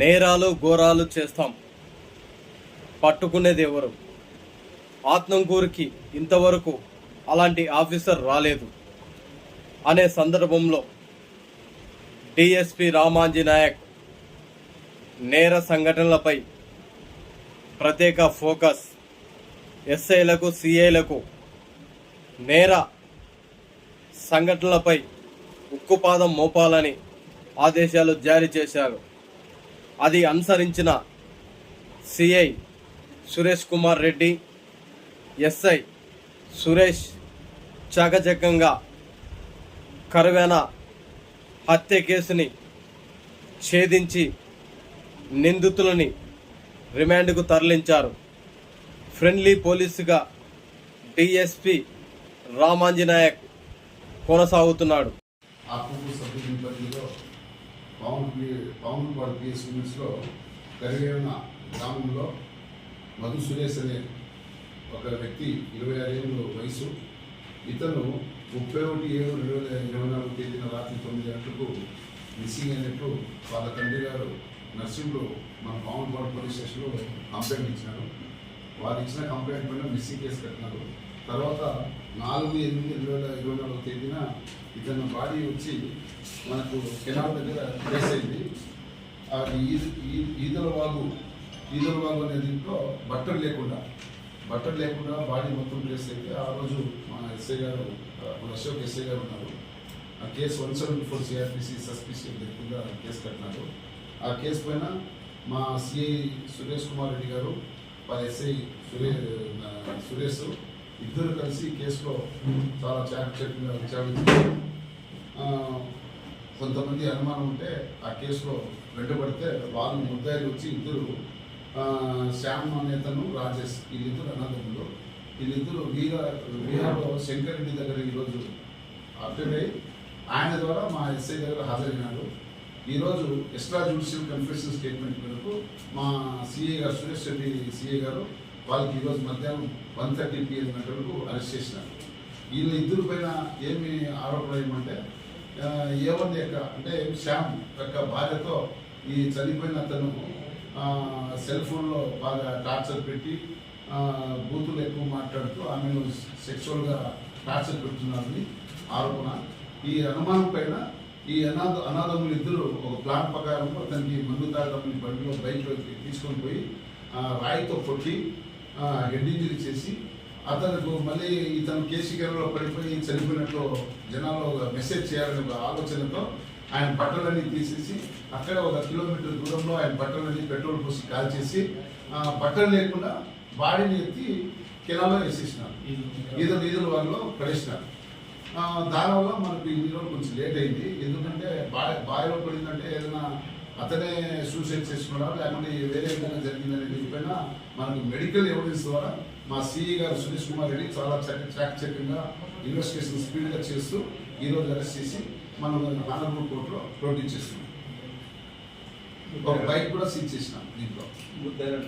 నేరాలు ఘోరాలు చేస్తాం. పట్టుకునేది ఎవరు? ఆత్మంగూరికి ఇంతవరకు అలాంటి ఆఫీసర్ రాలేదు. అనే సందర్భంలో డిఎస్పి రామాంజీ నాయక్ నేర సంఘటనలపై ప్రత్యేక ఫోకస్. ఎస్ఐలకు సిఐలకు నేర సంఘటనలపై ఉక్కుపాదం మోపాలని ఆదేశాలు జారీ చేశారు. అది అనుసరించిన సిఐ సురేష్ కుమార్ రెడ్డి ఎస్ఐ సురేష్ చాకచక్యంగా కరువేన హత్య కేసుని ఛేదించి నిందితులని రిమాండ్కు తరలించారు. ఫ్రెండ్లీ పోలీసుగా డిఎస్పి రామాంజనాయక్ కొనసాగుతున్నాడు. ఆత్మకూరు సబ్ డివిజన్ పరిధిలో పవన్ పవన్ పాడు పిఎస్ యూనిట్స్లో కరివేన గ్రామంలో మధు సురేష్ అనే ఒక వ్యక్తి ఇరవై ఆరేళ్ళు వయసు. ఇతను ముప్పై ఒకటి ఏడు రెండు వేల ఇరవై నాలుగు తేదీన రాత్రి తొమ్మిది గంటలకు మిస్సింగ్ అయినట్టు వాళ్ళ తండ్రి గారు నర్సింగ్లో మన పవన్ పోలీస్ స్టేషన్లో కంప్లైంట్ ఇచ్చినారు. వారు ఇచ్చిన కంప్లైంట్ పైన మిస్సింగ్ కేసు కట్టినారు. తర్వాత నాలుగు ఎనిమిది రెండు వేల ఇరవై నాలుగు తేదీన ఇతను బాడీ వచ్చి మనకు కెనాల్ దగ్గర ప్లేస్ అయింది. ఈద- ఈ- ఈదల వాగు ఈదల వాగు అనే దీంట్లో బట్టలు లేకుండా బట్టలు లేకుండా బాడీ మొత్తం ప్లేస్ అయితే ఆ రోజు మన ఎస్ఐ గారు మన అశోక్ ఎస్ఐ గారు ఉన్నారు. ఆ case one seventy four CrPC suspicion కింద కేసు కట్టినారు. ఆ కేసు పైన మా సిఐ సురేష్ కుమార్ రెడ్డి గారు వాళ్ళ ఎస్ఐ సురే సురేష్ ఇద్దరు కలిసి కేసులో చాలా చాకచక్యంగా విచారించారు కొంతమంది అనుమానం ఉంటే ఆ కేసులో వెంటబడితే వాళ్ళు ముద్దాయిలు వచ్చి ఇద్దరు శ్యామ శ్యామ్ నేతను రాజేష్ వీళ్ళిద్దరు అన్నదమ్ములు వీళ్ళిద్దరు వీర బీహార్లో శంకర్ రెడ్డి దగ్గర ఈరోజు అప్డేట్ అయ్యి ఆయన ద్వారా మా ఎస్ఐ దగ్గర హాజరైనాడు. ఈరోజు ఎక్స్ట్రా జ్యుడిషియల్ కన్ఫెషన్ స్టేట్మెంట్ మేరకు మా సిఏ గారు సురేష్ రెడ్డి సిఏ గారు వాళ్ళకి ఈరోజు మధ్యాహ్నం వన్ థర్టీ పిఎం గంటలకు అరెస్ట్ చేసినారు. వీళ్ళ ఇద్దరు పైన ఏమి ఆరోపణ ఏమంటే ఏవన్ యొక్క అంటే శ్యామ్ యొక్క భార్యతో ఈ చనిపోయిన అతను సెల్ ఫోన్లో బాగా టార్చర్ పెట్టి బూతులు ఎక్కువ మాట్లాడుతూ ఆమెను సెక్షువల్గా టార్చర్ పెడుతున్నారని ఆరోపణ. ఈ అనుమానం పైన ఈ అనాథ అనాథములు ఇద్దరు ఒక ప్లాన్ ప్రకారం అతనికి మందు తాగడం బండిలో బైక్లో తీసుకొని పోయి రాయితో కొట్టి హెడ్ ఇంజరీ చేసి అతనికి మళ్ళీ ఇతను కేసీఆర్లో పడిపోయి చనిపోయినట్లు జనాల్లో ఒక మెసేజ్ చేయాలనే ఒక ఆలోచనతో ఆయన బట్టలన్నీ తీసేసి అక్కడ ఒక కిలోమీటర్ దూరంలో ఆయన బట్టలన్నీ పెట్రోల్ పోసి కాల్చేసి చేసి బట్టలు లేకుండా బాడీని ఎత్తి కెనాల్లో వేసేసినారు. ఈదులు ఈదుల వాళ్ళు పడేసినారు. దానివల్ల మనకు ఈ కొంచెం లేట్ అయింది. ఎందుకంటే బాయ్ బావిలో పడిందంటే ఏదైనా అతనే సూసైడ్ చేసుకున్నాడా. లేకుంటే వేరే విధంగా జరిగిందనే దీనిపైన మనకు మెడికల్ ఎవిడెన్స్ ద్వారా మా సిఈ గారు సురేష్ కుమార్ రెడ్డి చాలా చక్క చాకచక్యంగా ఇన్వెస్టిగేషన్ స్పీడ్గా చేస్తూ ఈ రోజు అరెస్ట్ చేసి మనం ఆనర్బుల్ కోర్టులో ప్రొడ్యూస్ చేస్తున్నాం ఒక బైక్ కూడా సీజ్ చేసినాం దీంట్లో. ఉద్దరణ.